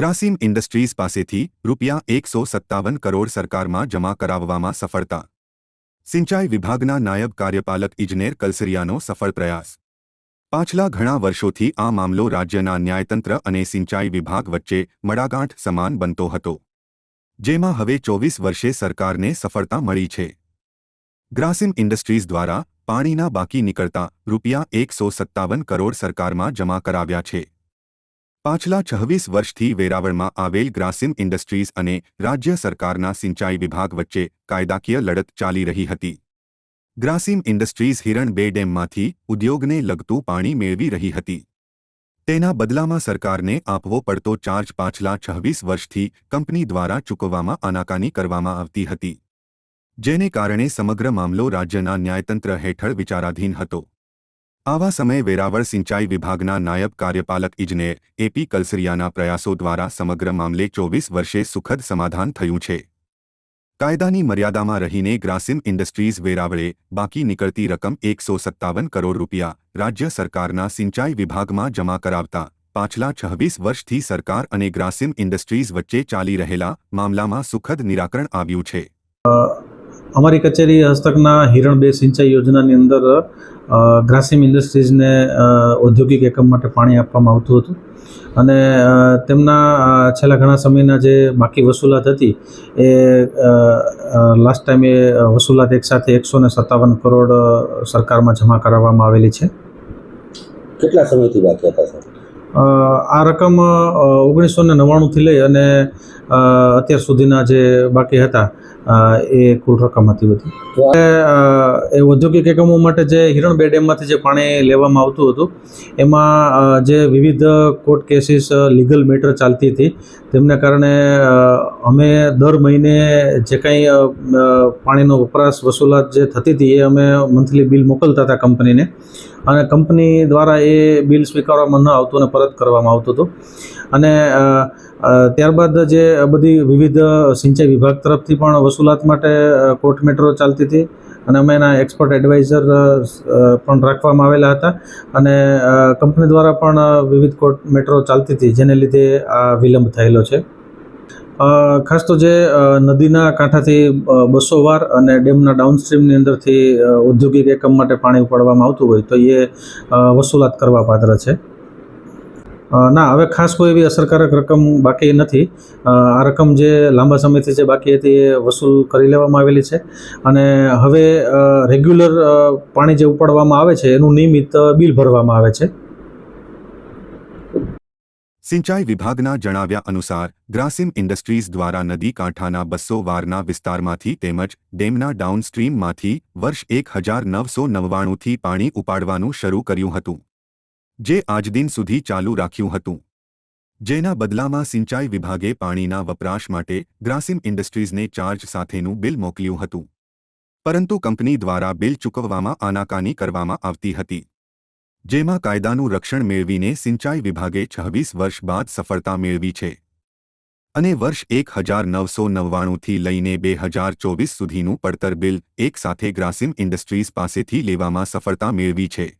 Grasim industries પાસેથી રૂપિયા એકસો સત્તાવન કરોડ સરકારમાં જમા કરાવવામાં સફળતા. સિંચાઈ વિભાગના નાયબ કાર્યપાલક ઇજનેર કલસરિયાનો સફળ પ્રયાસ. પાછલા ઘણા વર્ષોથી આ મામલો રાજ્યના ન્યાયતંત્ર અને સિંચાઈ વિભાગ વચ્ચે મડાગાંઠ સમાન બનતો હતો. જેમાં હવે ચોવીસ વર્ષે સરકારને સફળતા મળી છે. ગ્રાસિમ ઇન્ડસ્ટ્રીઝ દ્વારા પાણીના બાકી નીકળતા રૂપિયા એકસો સત્તાવન કરોડ સરકારમાં જમા કરાવ્યા છે. પાછલા છવ્વીસ વર્ષથી વેરાવળમાં આવેલ ગ્રાસિમ ઇન્ડસ્ટ્રીઝ અને રાજ્ય સરકારના સિંચાઈ વિભાગ વચ્ચે કાયદાકીય લડત ચાલી રહી હતી. ગ્રાસિમ ઇન્ડસ્ટ્રીઝ હિરણ બે ડેમમાંથી ઉદ્યોગને લગતું પાણી મેળવી રહી હતી. તેના બદલામાં સરકારને આપવો પડતો ચાર્જ પાછલા છવ્વીસ વર્ષથી કંપની દ્વારા ચૂકવવામાં આનાકાની કરવામાં આવતી હતી. જેને કારણે સમગ્ર મામલો રાજ્યના ન્યાયતંત્ર હેઠળ વિચારાધીન હતો. આવા સમયે વેરાવળ સિંચાઈ વિભાગના નાયબ કાર્યપાલક ઇજનેર એપી કલસરિયાના પ્રયાસો દ્વારા સમગ્ર મામલે ચોવીસ વર્ષે સુખદ સમાધાન થયું છે. કાયદાની મર્યાદામાં રહીને ગ્રાસિમ ઇન્ડસ્ટ્રીઝ વેરાવળે બાકી નીકળતી રકમ એકસો સત્તાવન કરોડ રૂપિયા રાજ્ય સરકારના સિંચાઈ વિભાગમાં જમા કરાવતા પાછલા છવ્વીસ વર્ષથી સરકાર અને ગ્રાસિમ ઇન્ડસ્ટ્રીઝ વચ્ચે ચાલી રહેલા મામલામાં સુખદ નિરાકરણ આવ્યું છે. અમારી કચેરી હસ્તકના હિરણ બે સિંચાઈ યોજનાની અંદર ગ્રાસિમ ઇન્ડસ્ટ્રીઝને ઔદ્યોગિક એકમ માટે પાણી આપવામાં આવતું હતું. અને તેમના છેલ્લા ઘણા સમયના જે બાકી વસૂલાત હતી એ લાસ્ટ ટાઈમે વસૂલાત એકસાથે એકસો ને સત્તાવન કરોડ સરકારમાં જમા કરાવવામાં આવેલી છે. કેટલા સમયથી બાકી હતા, સર? આ રકમ ઓગણીસો ને નવ્વાણુંથી લઈ અને અત્યાર સુધીના જે બાકી હતા એ કુલ રકમ હતી બધી. એ, ઔદ્યોગિક એકમો માટે જે હિરણ બે ડેમમાંથી જે પાણી લેવામાં આવતું હતું એમાં જે વિવિધ કોર્ટ કેસીસ લીગલ મેટર ચાલતી હતી તેમને કારણે અમે દર મહિને જે કાંઈ પાણીનો વપરાશ વસૂલાત જે થતી હતી એ અમે મંથલી બિલ મોકલતા હતા કંપનીને અને કંપની દ્વારા એ બિલ સ્વીકારવામાં ન આવતું અને પરત કરવામાં આવતું હતું. અને ત્યારબાદ જે બધી વિવિધ સિંચાઈ વિભાગ તરફથી પણ વસૂલાત માટે કોર્ટ મેટરો ચાલતી હતી અને અમે એના એક્સપર્ટ એડવાઇઝર પણ રાખવામાં આવેલા હતા. અને કંપની દ્વારા પણ વિવિધ કોર્ટ મેટ્રો ચાલતી હતી, જેને લીધે આ વિલંબ થયેલો છે. ખાસ તો જે નદીના કાંઠાથી બસો વાર અને ડેમના ડાઉનસ્ટ્રીમની અંદરથી ઔદ્યોગિક એકમ માટે પાણી ઉપાડવામાં આવતું હોય તો એ વસૂલાત કરવા પાત્ર છે. ના, હવે ખાસ કોઈ એવી અસરકારક રકમ બાકી નથી. આ રકમ જે લાંબા સમયથી જે બાકી હતી એ વસૂલ કરી લેવામાં આવેલી છે. અને હવે રેગ્યુલર પાણી જે ઉપાડવામાં આવે છે, એનું નિયમિત બિલ ભરવામાં આવે છે. સિંચાઈ વિભાગના જણાવ્યા અનુસાર, ગ્રાસિમ ઇન્ડસ્ટ્રીઝ દ્વારા નદી કાંઠાના બસો વારના વિસ્તારમાંથી તેમજ ડેમના ડાઉનસ્ટ્રીમમાંથી વર્ષ એક હજાર નવસો નવ્વાણુંથી પાણી ઉપાડવાનું શરૂ કર્યું હતું. જે આજદિન સુધી ચાલુ રાખ્યું હતું. જેના બદલામાં સિંચાઈ વિભાગે પાણીના વપરાશ માટે ગ્રાસિમ ઇન્ડસ્ટ્રીઝને ચાર્જ સાથેનું બિલ મોકલ્યું હતું. પરંતુ કંપની દ્વારા બિલ ચૂકવવામાં આનાકાની કરવામાં આવતી હતી. જેમાં કાયદાનું રક્ષણ મેળવીને સિંચાઈ વિભાગે છવ્વીસ વર્ષ બાદ સફળતા મેળવી છે. અને વર્ષ એક હજાર નવસો નવ્વાણુંથી લઈને બે હજાર ચોવીસ સુધીનું પડતર બિલ એક સાથે ગ્રાસિમ ઇન્ડસ્ટ્રીઝ પાસેથી લેવામાં સફળતા મેળવી છે.